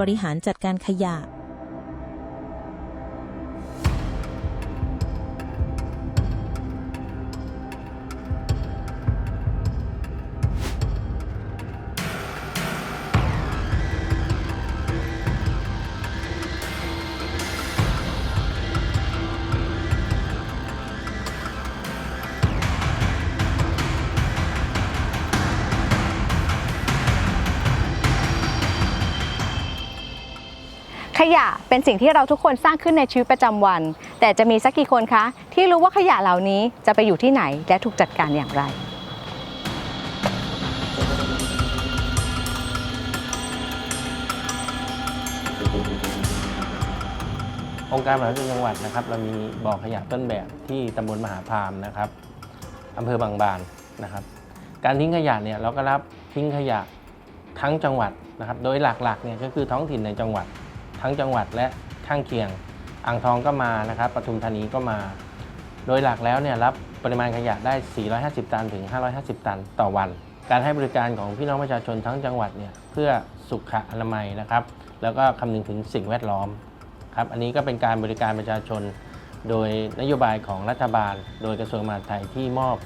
บริหารจัดการขยะ ขยะเป็นสิ่งที่เราทุกคนสร้างขึ้นในชีวิตประจำวัน แต่จะมีสักกี่คนคะ ที่รู้ว่าขยะเหล่านี้จะไปอยู่ที่ไหนและถูกจัดการอย่างไรองค์การบริหารส่วนจังหวัดนะครับ เรามีบ่อขยะต้นแบบที่ตำบลมหาพามนะครับอำเภอบางบานนะครับ การทิ้งขยะเนี่ยเราก็รับทิ้งขยะทั้งจังหวัดนะครับ โดยหลักๆเนี่ยก็คือท้องถิ่นในจังหวัด ทั้งจังหวัดและข้างเคียง อ่างทองก็มานะครับปทุมธานีก็มา โดยหลักแล้วเนี่ยรับปริมาณขยะได้ 450 ตันถึง 550 ตันต่อวัน การให้บริการของพี่น้องประชาชนทั้งจังหวัดเนี่ยเพื่อสุขอนามัยนะครับ แล้วก็คำนึงถึงสิ่งแวดล้อมครับอันนี้ก็เป็นการบริการประชาชน โดยนโยบายของรัฐบาล โดยกระทรวงมหาดไทยที่มอบ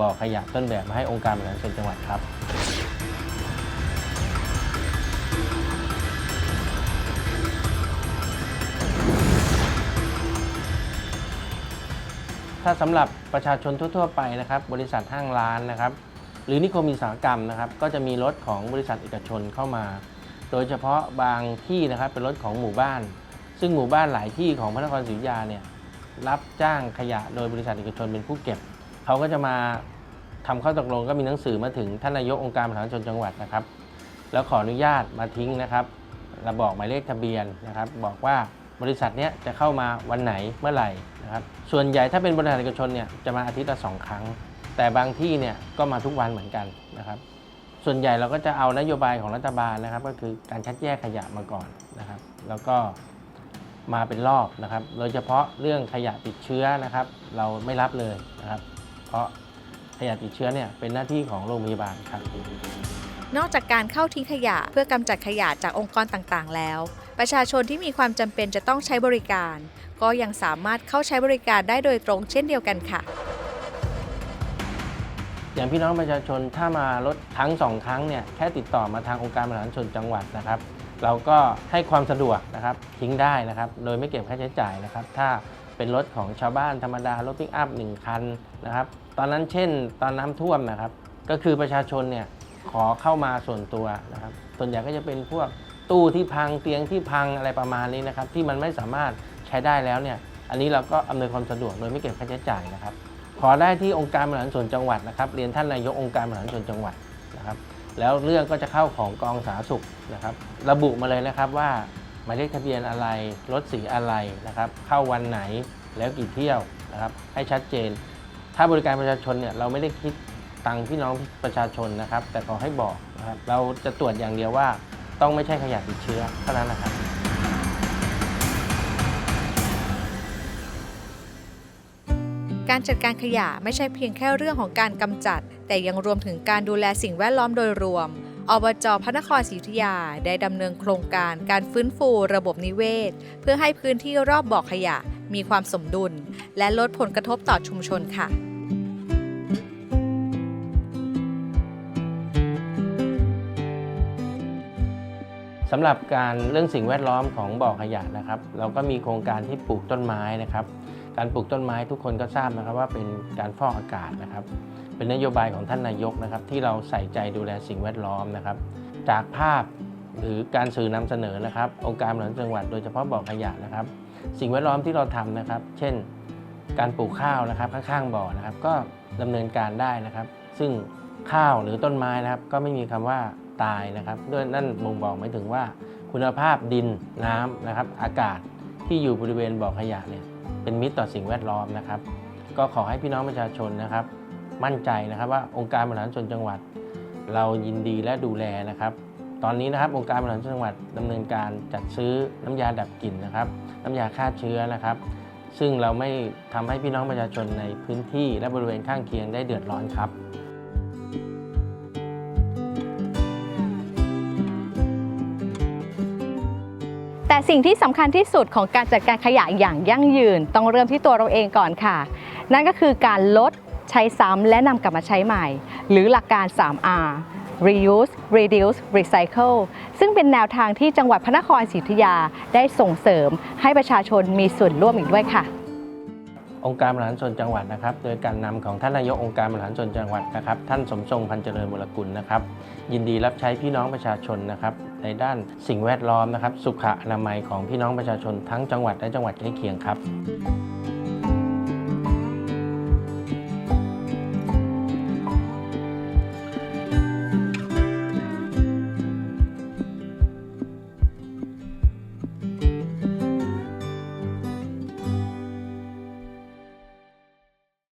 บ่อขยะต้นแบบมาให้องค์การบริหารส่วนจังหวัดครับ ถ้าสำหรับประชาชนทั่ว ๆ ไปนะครับบริษัทห้างร้านนะครับหรือนิคมอุตสาหกรรมนะครับก็จะมีรถของบริษัทเอกชนเข้ามา โดยเฉพาะบางที่นะครับเป็นรถของหมู่บ้าน ซึ่งหมู่บ้านหลายที่ของพระนครศรีอยุธยาเนี่ยรับจ้างขยะโดยบริษัทเอกชนเป็นผู้เก็บ เขาก็จะมาทำข้อตกลงก็มีหนังสือมาถึงท่านนายกองค์การบริหารส่วนจังหวัดนะครับ แล้วขออนุญาตมาทิ้งนะครับราบอกหมายเลขทะเบียนนะครับ บอกว่า บริษัทเนี้ยจะเข้ามาวันไหนเมื่อไหร่นะครับส่วนใหญ่ถ้าเป็นบริษัทเอกชนเนี่ยจะมาอาทิตย์ละสองครั้ง แต่บางที่เนี่ยก็มาทุกวันเหมือนกันนะครับ ส่วนใหญ่เราก็จะเอานโยบายของรัฐบาลนะครับ ก็คือการคัดแยกขยะมาก่อนนะครับ แล้วก็มาเป็นรอบนะครับ โดยเฉพาะเรื่องขยะติดเชื้อนะครับ เราไม่รับเลยนะครับ เพราะขยะติดเชื้อเนี่ยเป็นหน้าที่ของโรงพยาบาลครับนอกจากการเข้าทิ้งขยะเพื่อกำจัดขยะจากองค์กรต่างๆ แล้ว ประชาชนที่มีความจำเป็นจะต้องใช้บริการ ก็ยังสามารถเข้าใช้บริการได้โดยตรงเช่นเดียวกันค่ะอย่างพี่น้องประชาชนถ้ามารถครั้งสองครั้งเนี่ยแค่ติดต่อมาทางองค์การบริหารส่วนจังหวัดนะครับ เราก็ให้ความสะดวกนะครับทิ้งได้นะครับ โดยไม่เก็บค่าใช้จ่ายนะครับ ถ้าเป็นรถของชาวบ้านธรรมดารถปิกอัพหนึ่งคันนะครับ ตอนนั้นเช่น ตอนน้ำท่วมนะครับ ก็คือประชาชนเนี่ยขอเข้ามาส่วนตัวนะครับ ส่วนใหญ่ก็จะเป็นพวก ตู้ที่พังเตียงที่พังอะไรประมาณนี้นะครับ ที่มันไม่สามารถใช้ได้แล้วเนี่ย อันนี้เราก็อำนวยความสะดวกโดยไม่เก็บค่าใช้จ่ายนะครับ ขอได้ที่องค์การบริหารส่วนจังหวัดนะครับ เรียนท่านนายกองค์การบริหารส่วนจังหวัดนะครับ แล้วเรื่องก็จะเข้าของกองสาธารณสุขนะครับ ระบุมาเลยนะครับว่าหมายเลขทะเบียนอะไร รถสีอะไรนะครับ เข้าวันไหน แล้วกี่เที่ยวนะครับ ให้ชัดเจน ถ้าบริการประชาชนเนี่ยเราไม่ได้คิดตังค์พี่น้องประชาชนนะครับ แต่ขอให้บอกนะครับ เราจะตรวจอย่างเดียวว่า ต้องไม่ใช่ขยะติดเชื้อเท่านั้นนะครับการจัดการขยะไม่ใช่เพียงแค่เรื่องของการกำจัด แต่ยังรวมถึงการดูแลสิ่งแวดล้อมโดยรวม อบจพระนครศรีอยุธยาได้ดำเนินโครงการการฟื้นฟูระบบนิเวศ เพื่อให้พื้นที่รอบบ่อขยะมีความสมดุล และลดผลกระทบต่อชุมชนค่ะ สำหรับการเรื่องสิ่งแวดล้อมของบ่อขยะนะครับ เราก็มีโครงการที่ปลูกต้นไม้นะครับ การปลูกต้นไม้ทุกคนก็ทราบนะครับว่าเป็นการฟอกอากาศนะครับ เป็นนโยบายของท่านนายกนะครับ ที่เราใส่ใจดูแลสิ่งแวดล้อมนะครับ จากภาพหรือการสื่อนำเสนอนะครับ องค์การบริหารจังหวัดโดยเฉพาะบ่อขยะนะครับ สิ่งแวดล้อมที่เราทำนะครับ เช่น การปลูกข้าวนะครับข้างๆบ่อนะครับ ก็ดำเนินการได้นะครับ ซึ่งข้าวหรือต้นไม้นะครับ ก็ไม่มีคำว่า ตายนะครับด้วยนั่นบ่งบอกหมายถึงว่า คุณภาพดินน้ำนะครับ อากาศที่อยู่บริเวณบ่อขยะเนี่ยเป็นมิตรต่อสิ่งแวดล้อมนะครับ ก็ขอให้พี่น้องประชาชนนะครับ มั่นใจนะครับว่าองค์การบริหารส่วนจังหวัด เรายินดีและดูแลนะครับ ตอนนี้นะครับองค์การบริหารส่วนจังหวัดดำเนินการจัดซื้อน้ำยาดับกลิ่นนะครับ น้ำยาฆ่าเชื้อนะครับ ซึ่งเราไม่ทำให้พี่น้องประชาชนในพื้นที่และบริเวณข้างเคียงได้เดือดร้อนครับ สิ่งที่สำคัญที่สุดของการจัดการขยะอย่างยั่งยืน ต้องเริ่มที่ตัวเราเองก่อนค่ะ นั่นก็คือการลดใช้ซ้ำและนำกลับมาใช้ใหม่ หรือหลักการ 3R reuse reduce recycle ซึ่งเป็นแนวทางที่จังหวัดพระนครศรีอยุธยาได้ส่งเสริมให้ประชาชนมีส่วนร่วมอีกด้วยค่ะ องค์การบริหารส่วนจังหวัดนะครับ โดยการนำของท่านนายกองค์การบริหารส่วนจังหวัดนะครับ ท่านสมทรงพันเจริญวรกุลนะครับ ยินดีรับใช้พี่น้องประชาชนนะครับ ในด้านสิ่งแวดล้อมนะครับ สุขอนามัยของพี่น้องประชาชนทั้งจังหวัดและจังหวัดใกล้เคียงครับ